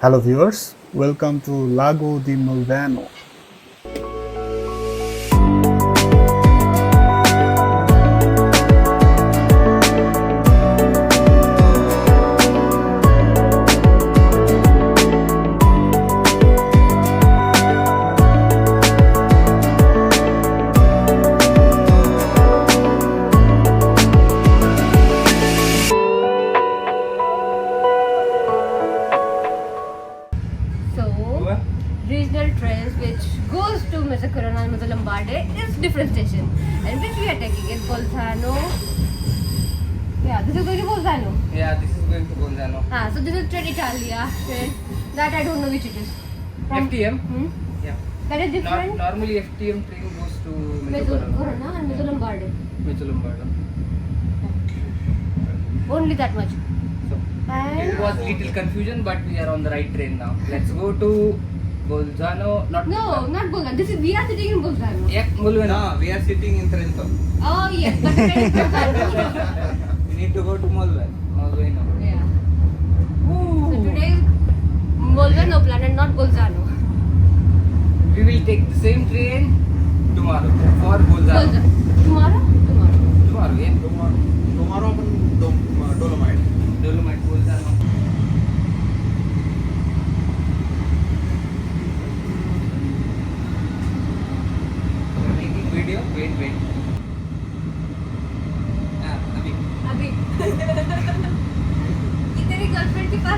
Hello viewers, welcome to Lago di Mulvano. This is going to Bolzano. Yeah, this is going to Bolzano. Ah, so this is Train Italia train. That I don't know which it is. FTM? Hmm? Yeah. That is Nor- different. normally FTM train goes to Mezzocorona. Mazzacarona and Mazzalambarde. Mezzolambardo. Only that much. So it And was little confusion, but we are on the right train now. Let's go to Bolzano. Not no, not Bolzano. This is we are sitting in Bolzano. Yeah, Bolzano. No, we are sitting in Trento. Oh yes, but the Bolzano. Need to go to Molven. Bolzano. yeah. Ooh. So today Bolzano plan and not Bolzano. We will take the same train tomorrow for Bolzano. Bolzano. Tomorrow? Tomorrow. Tomorrow, yeah. Tomorrow Tomorrow. Dolomite,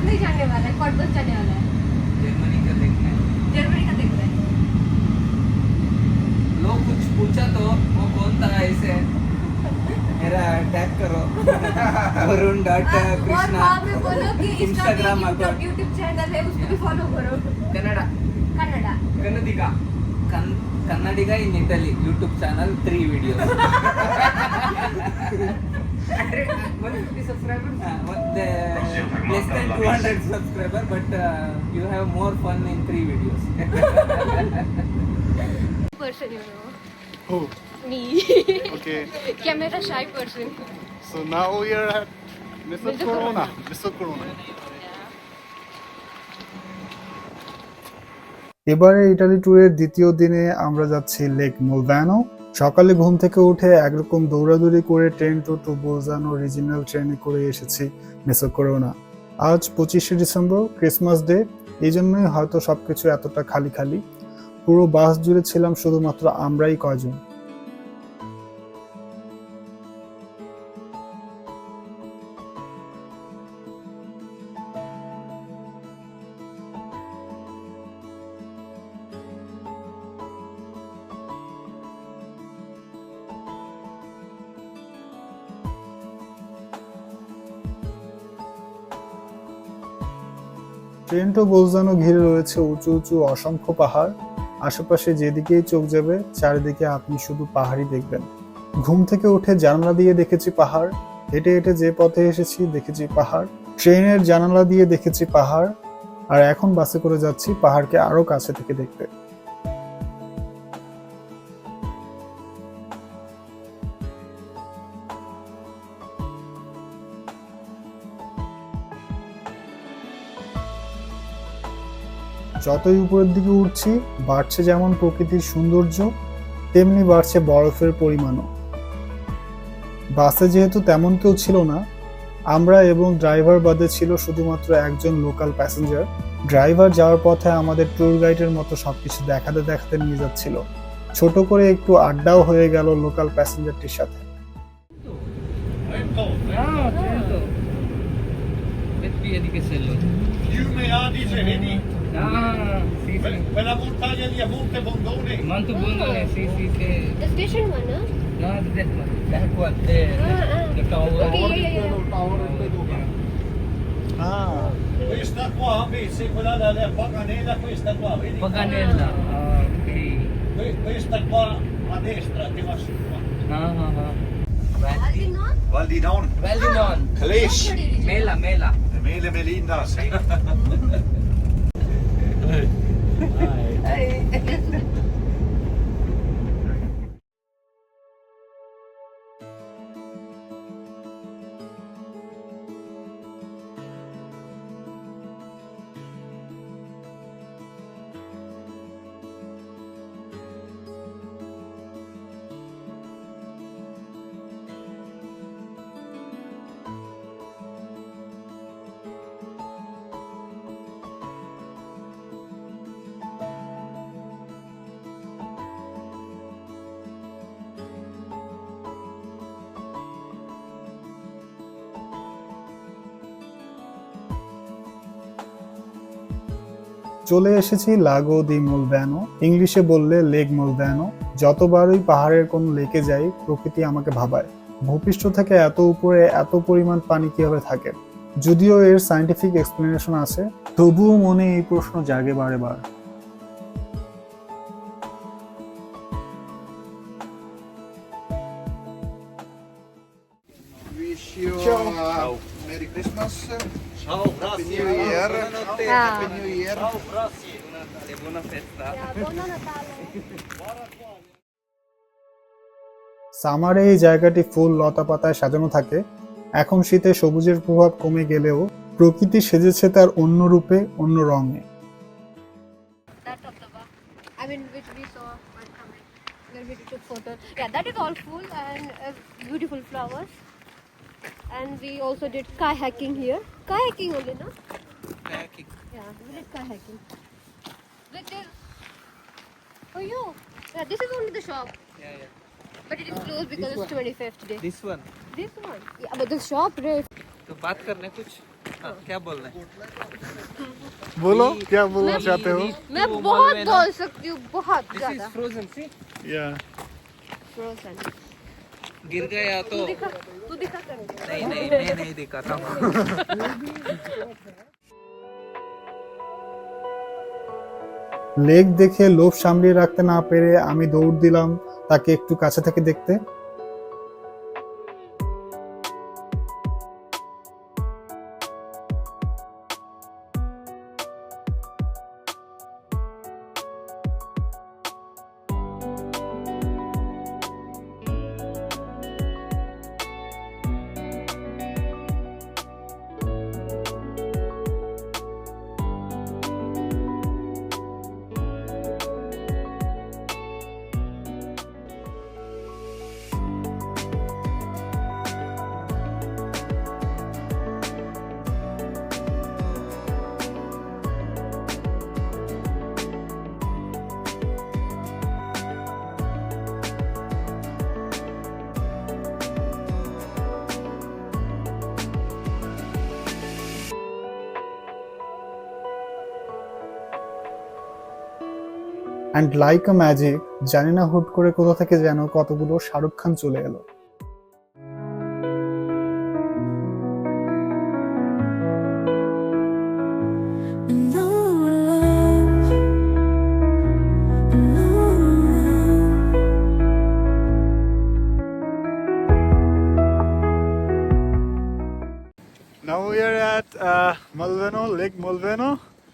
साथ नहीं जाने वाला है cot बस जाने वाला है। Germany का देखना है। जर्मनी का देखना है। लोग कुछ पूछा तो वो कौन था ऐसे? मेरा टैग करो। वरुण डॉट हाँ, Krishna. Instagram account YouTube channel है उसको भी फॉलो करो। Canada Canada Kannadiga. Kannadiga in Italy YouTube channel three videos subscribers? Uh, the, less than 200 subscribers, but uh, you have more fun in three videos. person you know. Who? Me. okay. Camera shy person. So now we are at Mr. Corona. Mr. Corona. এবারে Italy ট্যুরের দ্বিতীয় দিনে আমরা যাচ্ছি lake মোলভ্যানো সকালে ঘুম থেকে উঠে একরকম দৌড়াদৌড়ি করে ট্রেন টু বোঝানো রিজিনাল ট্রেনে করে এসেছি মেসো করেও না। আজ পঁচিশে ডিসেম্বর ক্রিসমাস ডে এই জন্যই হয়তো সবকিছু এতটা খালি খালি। পুরো বাস জুড়ে ছিলাম শুধুমাত্র আমরাই কয়জন। ট্রেনটো গোলজানো ঘিরে রয়েছে উঁচু উঁচু অসংখ্য পাহাড়। আশেপাশে যেদিকেই চোখ যাবে, চারিদিকে আপনি শুধু পাহাড়ই দেখবেন। ঘুম থেকে উঠে জানলা দিয়ে দেখেছি পাহাড়। হেঁটে হেঁটে যে পথে এসেছি, দেখেছি পাহাড়। ট্রেনের জানালা দিয়ে দেখেছি পাহাড়। আর এখন বাসে করে যাচ্ছি পাহাড়কে আরও কাছে থেকে দেখতে। যতই উপরের দিকে উঠছি বাড়ছে যেমন প্রকৃতির সৌন্দর্য তেমনি বাড়ছে বরফের পরিমাণও। বাসে যেহেতু তেমন কেউ ছিল না আমরা এবং ড্রাইভার বাদে ছিল শুধুমাত্র একজন লোকাল প্যাসেঞ্জার। ড্রাইভার যাওয়ার পথে আমাদের ট্যুর গাইডের মতো সবকিছু দেখাতে দেখাতে নিয়ে যাচ্ছিল। ছোট করে একটু আড্ডাও হয়ে গেল লোকাল প্যাসেঞ্জারটির সাথে। Ah, Ah, sì, sì. Quella montagna lì a Monte Bondone. Monte Bondone, eh, sì, sì, sì. The station one, no? No, that one. That one, the, ah, the, ah. tower. Tower Ah. Questa qua invece, quella là, la Paganella, questa qua, vedi? Paganella, ah, ok. Questa qua a destra, che va su qua. Ah, ah, ah. Valdinon? Valdinon. Valdinon. Clesh. Mela, Mela. Mele, Melinda, sì. Nice. চলে এসেছি লাগো দি মোলব্যানো। ইংলিশে বললে lake মোলব্যানো। যতবারই পাহাড়ের কোন লেকে যাই প্রকৃতি আমাকে ভাবায়। ভূপৃষ্ঠ থেকে এত উপরে এত পরিমাণ পানি কীভাবে থাকে? যদিও এর সায়েন্টিফিক এক্সপ্লেনেশন আছে তবুও মনে এই প্রশ্ন জাগে বারে বার Wish you uh, Merry Christmas, Ciao, grazie. Happy. New Year, Yeah. Happy New Year. Ciao, grazie. buona festa. সামারে এই জায়গাটি ফুল লতা পাতায় সাজানো থাকে এখন শীতে সবুজের প্রভাব কমে গেলেও প্রকৃতি সেজেছে তার অন্য রূপে অন্য রঙে That of the bar. I mean, which we saw while coming, where we took photos. Yeah, that is all full and uh, beautiful flowers. And we also did kayaking here. Kayaking only, no? Kayaking. Yeah, we did kayaking. Which is for you. Yeah, this is only the shop, Yeah, yeah. but it is closed because it's 25th day. This one. This one. Yeah, but the shop, right? तो बात करना है कुछ हाँ क्या बोलना है बोलो क्या बोलना चाहते हो मैं बहुत बोल सकती हूँ बहुत दिस इज़ ज़्यादा फ्रोजन सी Frozen. गिर गया तो तू दिखा तू दिखा कर नहीं नहीं मैं नहीं दिखाता हूँ লেক দেখে লোভ সামলিয়ে রাখতে না পেরে আমি দৌড় দিলাম তাকে একটু কাছে থেকে দেখতে অ্যান্ড লাইক আ ম্যাজিক জানি না হুট করে কোথা থেকে যেন কতগুলো শাহরুখ খান চলে গেল Now we are at uh, Malveno, Lake Malveno,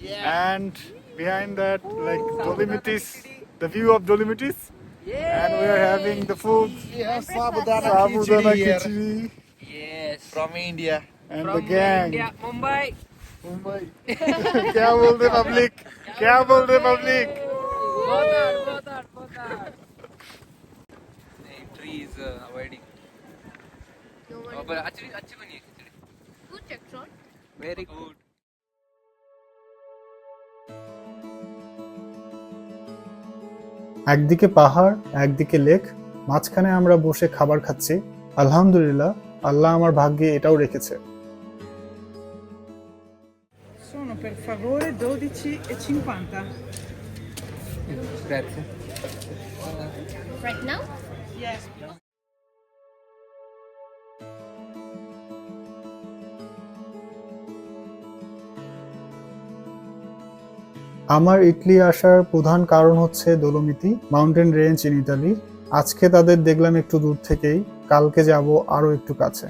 yeah. and behind that, like Dolomites, the view of Dolomites, and we are having the food, Yes, Sabudana Sabudana Khichdi here. Khichdi, Yes. From India. and the From gang. India, Mumbai. Mumbai. क्या बोल दे public क्या बोल दे public Both are, both are, both are. नहीं, tree is uh, avoiding. No Oh, one. but अच्छी अच्छी बनी है खिचड़ी. Who checked on? Very good. একদিকে পাহাড় একদিকে লেক মাঝখানে আমরা বসে খাবার খাচ্ছি আলহামদুলিল্লাহ আল্লাহ আমার ভাগ্যে এটাও রেখেছে Sono per favore 12,50. Grazie. Right now? Yes. আমার ইটলি আসার প্রধান কারণ হচ্ছে Dolomiti, mountain range in Italy. আজকে তাদের দেখলাম একটু দূর থেকেই, কালকে যাব আরও একটু কাছে।